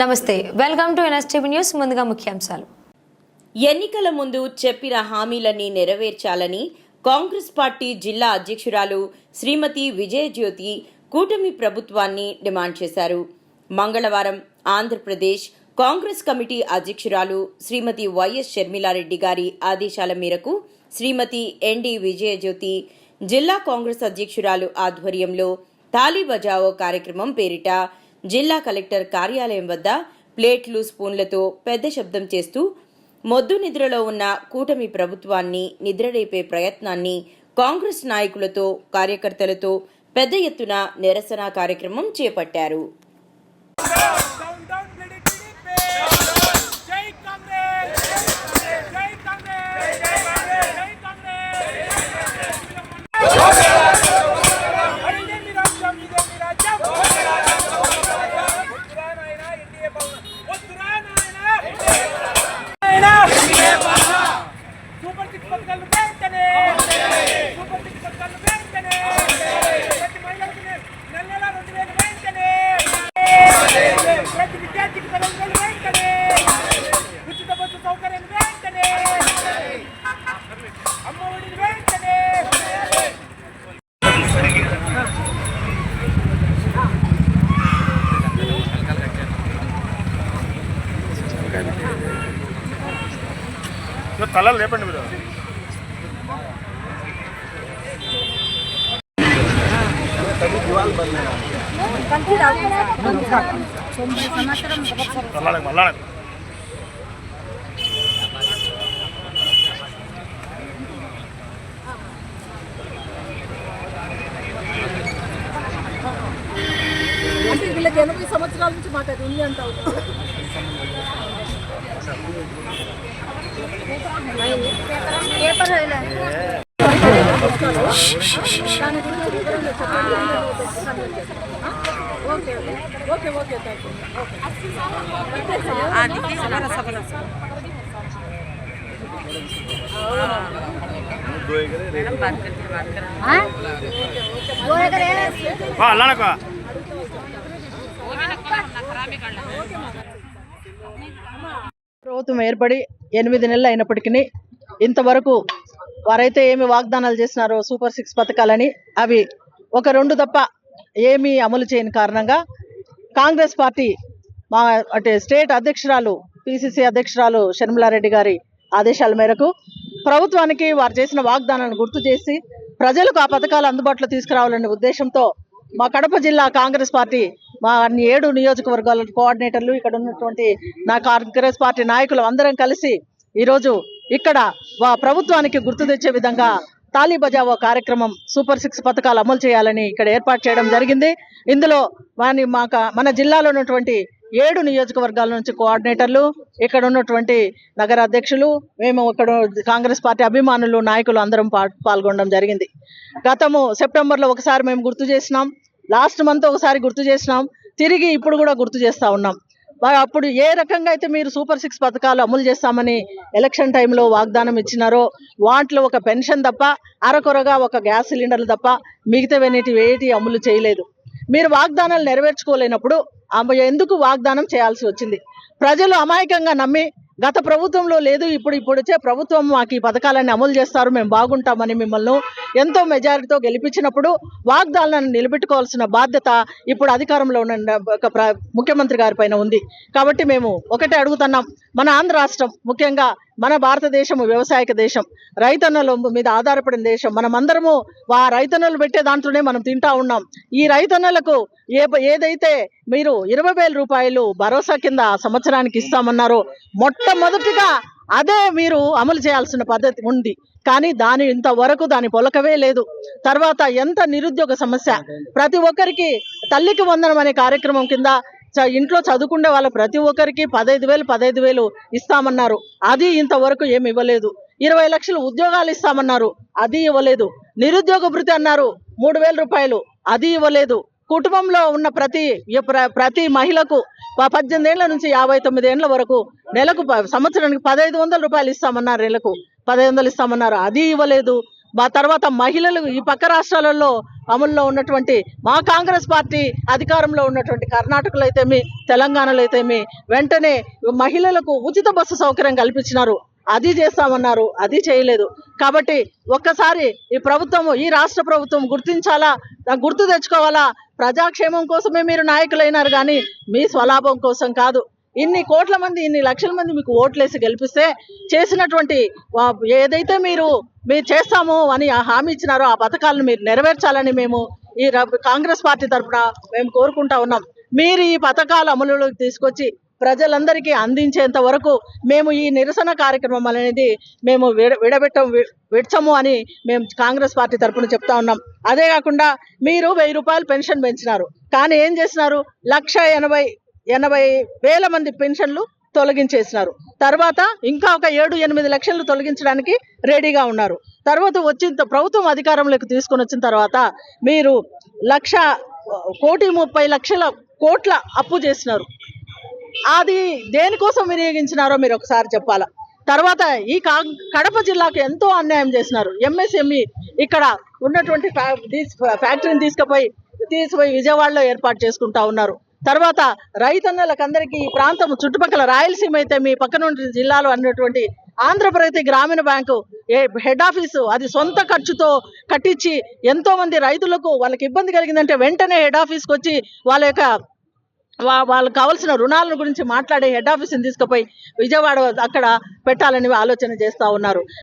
నమస్తే welcome to NSTV news ముందుగా ముఖ్యాంశాలు. ఎన్నికల ముందు చెప్పిన హామీలన్నీ నెరవేర్చాలని కాంగ్రెస్ పార్టీ జిల్లా అధ్యక్షురాలు శ్రీమతి విజయజ్యోతి కూటమి ప్రభుత్వాన్ని డిమాండ్ చేశారు. మంగళవారం ఆంధ్రప్రదేశ్ కాంగ్రెస్ కమిటీ అధ్యక్షురాలు శ్రీమతి వైఎస్ షర్మిలారెడ్డి గారి ఆదేశాల మేరకు శ్రీమతి ఎన్డి విజయజ్యోతి జిల్లా కాంగ్రెస్ అధ్యక్షురాలు ఆధ్వర్యంలో తాలీ బజావో కార్యక్రమం పేరిట జిల్లా కలెక్టర్ కార్యాలయం వద్ద ప్లేట్లు స్పూన్లతో పెద్ద శబ్దం చేస్తూ మొద్దు నిద్రలో ఉన్న కూటమి ప్రభుత్వాన్ని నిద్రలేపే ప్రయత్నాన్ని కాంగ్రెస్ నాయకులతో కార్యకర్తలతో పెద్ద ఎత్తున నిరసన కార్యక్రమం చేపట్టారు. తలలు లేపండి మీరు. మళ్ళా అంటే వీళ్ళకి ఎనభై సంవత్సరాల నుంచి మాకు అది ఉంది అంటావు. దాని ప్రభుత్వం ఏర్పడి ఎనిమిది నెలలు అయినప్పటికీ ఇంతవరకు వారైతే ఏమి వాగ్దానాలు చేసినారో సూపర్ సిక్స్ పథకాలని అవి ఒక రెండు తప్ప ఏమీ అమలు చేయని కారణంగా కాంగ్రెస్ పార్టీ మా అంటే స్టేట్ అధ్యక్షురాలు పిసిసి అధ్యక్షురాలు షర్మిలారెడ్డి గారి ఆదేశాల మేరకు ప్రభుత్వానికి వారు చేసిన వాగ్దానాలను గుర్తు చేసి ప్రజలకు ఆ పథకాలు అందుబాటులో తీసుకురావాలనే ఉద్దేశంతో మా కడప జిల్లా కాంగ్రెస్ పార్టీ మా అన్ని ఏడు నియోజకవర్గాల కోఆర్డినేటర్లు ఇక్కడ ఉన్నటువంటి నా కాంగ్రెస్ పార్టీ నాయకులు అందరం కలిసి ఈరోజు ఇక్కడ వా- ప్రభుత్వానికి గుర్తు తెచ్చే విధంగా తాలీ బజావో కార్యక్రమం సూపర్ సిక్స్ పథకాలు అమలు చేయాలని ఇక్కడ ఏర్పాటు చేయడం జరిగింది. ఇందులో మన మాక మన జిల్లాలో ఉన్నటువంటి ఏడు నియోజకవర్గాల నుంచి కోఆర్డినేటర్లు ఇక్కడ ఉన్నటువంటి నగర అధ్యక్షులు మేము ఇక్కడ కాంగ్రెస్ పార్టీ అభిమానులు నాయకులు అందరం పాల్గొనడం జరిగింది. గతము సెప్టెంబర్లో ఒకసారి మేము గుర్తు చేసినాం. లాస్ట్ మంత్ ఒకసారి గుర్తు చేసినాం. తిరిగి ఇప్పుడు కూడా గుర్తు చేస్తా ఉన్నాం. అప్పుడు ఏ రకంగా అయితే మీరు సూపర్ సిక్స్ పథకాలు అమలు చేస్తామని ఎలక్షన్ టైంలో వాగ్దానం ఇచ్చినారో వాటిలో ఒక పెన్షన్ తప్ప అరకొరగా ఒక గ్యాస్ సిలిండర్లు తప్ప మిగతావన్నిటి వేటి అమలు చేయలేదు. మీరు వాగ్దానాలు నెరవేర్చుకోలేనప్పుడు ఆమె ఎందుకు వాగ్దానం చేయాల్సి వచ్చింది? ప్రజలు అమాయకంగా నమ్మి గత ప్రభుత్వంలో లేదు ఇప్పుడు ఇప్పుడు వచ్చే ప్రభుత్వం మాకు ఈ పథకాలన్నీ అమలు చేస్తారు మేము బాగుంటామని మిమ్మల్ని ఎంతో మెజారిటీతో గెలిపించినప్పుడు వాగ్దానాలను నిలబెట్టుకోవాల్సిన బాధ్యత ఇప్పుడు అధికారంలో ఉన్న ఒక ముఖ్యమంత్రి గారి పైన ఉంది. కాబట్టి మేము ఒకటే అడుగుతున్నాం. మన ఆంధ్ర రాష్ట్రం ముఖ్యంగా మన భారతదేశం వ్యవసాయక దేశం. రైతన్నల మీద ఆధారపడిన దేశం. మనమందరము ఆ రైతన్నలు పెట్టే దాంట్లోనే మనం తింటా ఉన్నాం. ఈ రైతన్నలకు ఏ ఏదైతే మీరు ఇరవై వేల రూపాయలు భరోసా కింద సంవత్సరానికి ఇస్తామన్నారో మొట్టమొదటిగా అదే మీరు అమలు చేయాల్సిన పద్ధతి ఉంది. కానీ దాని ఇంతవరకు దాని పొలకవే లేదు. తర్వాత ఎంత నిరుద్యోగ సమస్య? ప్రతి ఒక్కరికి తల్లికి వందనం అనే కార్యక్రమం కింద చ- ఇంట్లో చదువుకునే వాళ్ళ ప్రతి ఒక్కరికి పదహైదు వేలు పదహైదు వేలు ఇస్తామన్నారు. అది ఇంతవరకు ఏమి ఇవ్వలేదు. ఇరవై లక్షలు ఉద్యోగాలు ఇస్తామన్నారు. అది ఇవ్వలేదు. నిరుద్యోగ భృతి అన్నారు. మూడు వేల రూపాయలు. అది ఇవ్వలేదు. కుటుంబంలో ఉన్న ప్రతి ప్ర- ప్రతి మహిళకు పద్దెనిమిది ఏళ్ళ నుంచి యాభై తొమ్మిది ఏళ్ళ వరకు నెలకు ప- సంవత్సరానికి పదహైదు వందల రూపాయలు ఇస్తామన్నారు నెలకు. పదహైదు వందలు ఇస్తామన్నారు. అది ఇవ్వలేదు. మా తర్వాత మహిళలు ఈ పక్క రాష్ట్రాలలో అమల్లో ఉన్నటువంటి మా కాంగ్రెస్ పార్టీ అధికారంలో ఉన్నటువంటి కర్ణాటకలో అయితేమి తెలంగాణలో అయితేమి వెంటనే మహిళలకు ఉచిత బస్సు సౌకర్యం కల్పించినారు. అది చేస్తామన్నారు అది చేయలేదు. కాబట్టి ఒక్కసారి ఈ ప్రభుత్వం ఈ రాష్ట్ర ప్రభుత్వం గుర్తించాలా గుర్తు తెచ్చుకోవాలా? ప్రజాక్షేమం కోసమే మీరు నాయకులైనారు కానీ మీ స్వలాభం కోసం కాదు. ఇన్ని కోట్ల మంది ఇన్ని లక్షల మంది మీకు ఓట్లేసి గెలిపిస్తే చేసినటువంటి ఏదైతే మీరు మీరు చేస్తాము అని ఆ హామీ ఇచ్చినారో ఆ పథకాలను మీరు నెరవేర్చాలని మేము ఈ కాంగ్రెస్ పార్టీ తరఫున మేము కోరుకుంటా ఉన్నాం. మీరు ఈ పథకాలు అమలులోకి తీసుకొచ్చి ప్రజలందరికీ అందించేంత వరకు మేము ఈ నిరసన కార్యక్రమం అనేది మేము విడ విడబెట్టం విడచము విడ్చము అని మేము కాంగ్రెస్ పార్టీ తరఫున చెప్తా ఉన్నాం. అదే కాకుండా మీరు వెయ్యి రూపాయలు పెన్షన్ పెంచినారు. కానీ ఏం చేసినారు? లక్ష ఎనభై ఎనభై వేల మంది పెన్షన్లు తొలగించేసినారు. తర్వాత ఇంకా ఒక ఏడు ఎనిమిది లక్షలు తొలగించడానికి రెడీగా ఉన్నారు. తర్వాత వచ్చిన ప్రభుత్వం అధికారంలోకి తీసుకుని వచ్చిన తర్వాత మీరు లక్ష కోటి ముప్పై లక్షల కోట్ల అప్పు చేసినారు. అది దేనికోసం వినియోగించినారో మీరు ఒకసారి చెప్పాలా? తర్వాత ఈ కా కడప జిల్లాకు ఎంతో అన్యాయం చేసినారు. ఎంఎస్ఎంఈ ఇక్కడ ఉన్నటువంటి ఫ్యా- ఫ్యాక్టరీని తీసుకుపోయి తీసిపోయి విజయవాడలో ఏర్పాటు చేసుకుంటా ఉన్నారు. తర్వాత రైతన్నలకందరికీ ఈ ప్రాంతం చుట్టుపక్కల రాయలసీమ అయితే మీ పక్కన ఉన్న జిల్లాలో అన్నటువంటి ఆంధ్రప్రగతి గ్రామీణ బ్యాంకు హెడ్ ఆఫీసు అది సొంత ఖర్చుతో కట్టించి ఎంతోమంది రైతులకు వాళ్ళకి ఇబ్బంది కలిగిందంటే వెంటనే హెడ్ ఆఫీస్కి వచ్చి వాళ్ళ యొక్క వాళ్ళకి కావాల్సిన రుణాల గురించి మాట్లాడే హెడ్ ఆఫీస్ని తీసుకుపోయి విజయవాడ అక్కడ పెట్టాలని ఆలోచన చేస్తూ ఉన్నారు.